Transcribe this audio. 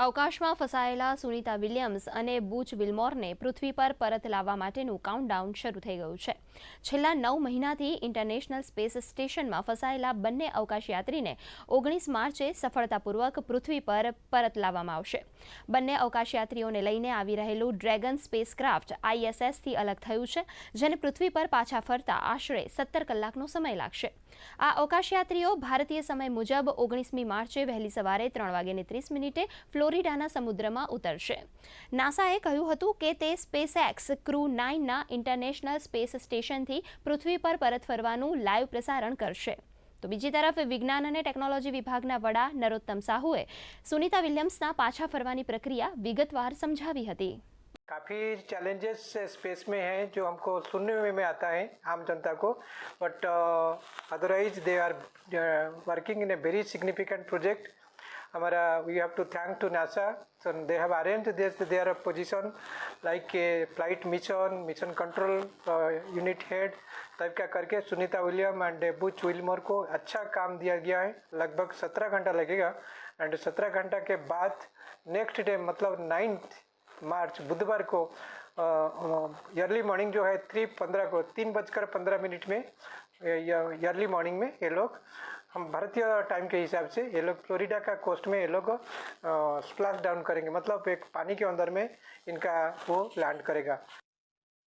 અવકાશમાં ફસાયેલા સુનિતા વિલિયમ્સ અને બુચ વિલ્મોરને પૃથ્વી પર પરત લાવવા માટેનું કાઉન્ટડાઉન શરૂ થઈ ગયું છે. છેલ્લા નવ મહિનાથી ઇન્ટરનેશનલ સ્પેસ સ્ટેશનમાં ફસાયેલા બંને અવકાશયાત્રીને ઓગણીસ માર્ચે સફળતાપૂર્વક પૃથ્વી પર પરત લાવવામાં આવશે. બંને અવકાશયાત્રીઓને લઈને આવી રહેલું ડ્રેગન સ્પેસક્રાફ્ટ આઈએસએસથી અલગ થયું છે, જેને પૃથ્વી પર પાછા ફરતા આશરે સત્તર કલાકનો સમય લાગશે. આ અવકાશયાત્રીઓ ભારતીય સમય મુજબ ઓગણીસમી માર્ચે વહેલી સવારે ત્રણ વાગ્યાને ત્રીસ મિનિટે ફ્લોરિડાના સમુદ્રમાં ઉતરશે નાસાએ કહ્યું હતું કે તે સ્પેસએક્સ ક્રૂ નાઇનના ઇન્ટરનેશનલ સ્પેસ સ્ટેશનથી પૃથ્વી પર પરત ફરવાનું લાઈવ પ્રસારણ કરશે તો બીજી તરફ વિજ્ઞાન અને ટેકનોલોજી વિભાગના વડા નરોત્તમ સાહુએ સુનિતા વિલિયમ્સના પાછા ફરવાની પ્રક્રિયા વિગતવાર સમજાવી હતી काफ़ी चैलेंजेस स्पेस में हैं जो हमको सुनने में, में आता है आम जनता को but otherwise they are working in a very significant project हमारा we have to thank to NASA so they have arranged this their position like a flight mission mission control uh, unit head type का करके Sunita William and Butch Wilmore को अच्छा काम दिया गया है। लगभग सत्रह घंटा लगेगा। एंड सत्रह घंटा के बाद नेक्स्ट डे मतलब नाइन्थ मार्च बुधवार को अर्ली मॉर्निंग जो है थ्री पंद्रह को तीन बजकर पंद्रह मिनट में अर्ली मॉर्निंग में ये लोग हम भारतीय टाइम के हिसाब से ये लोग फ्लोरिडा का कोस्ट में ये लोग स्प्लैश डाउन करेंगे मतलब एक पानी के अंदर में इनका वो लैंड करेगा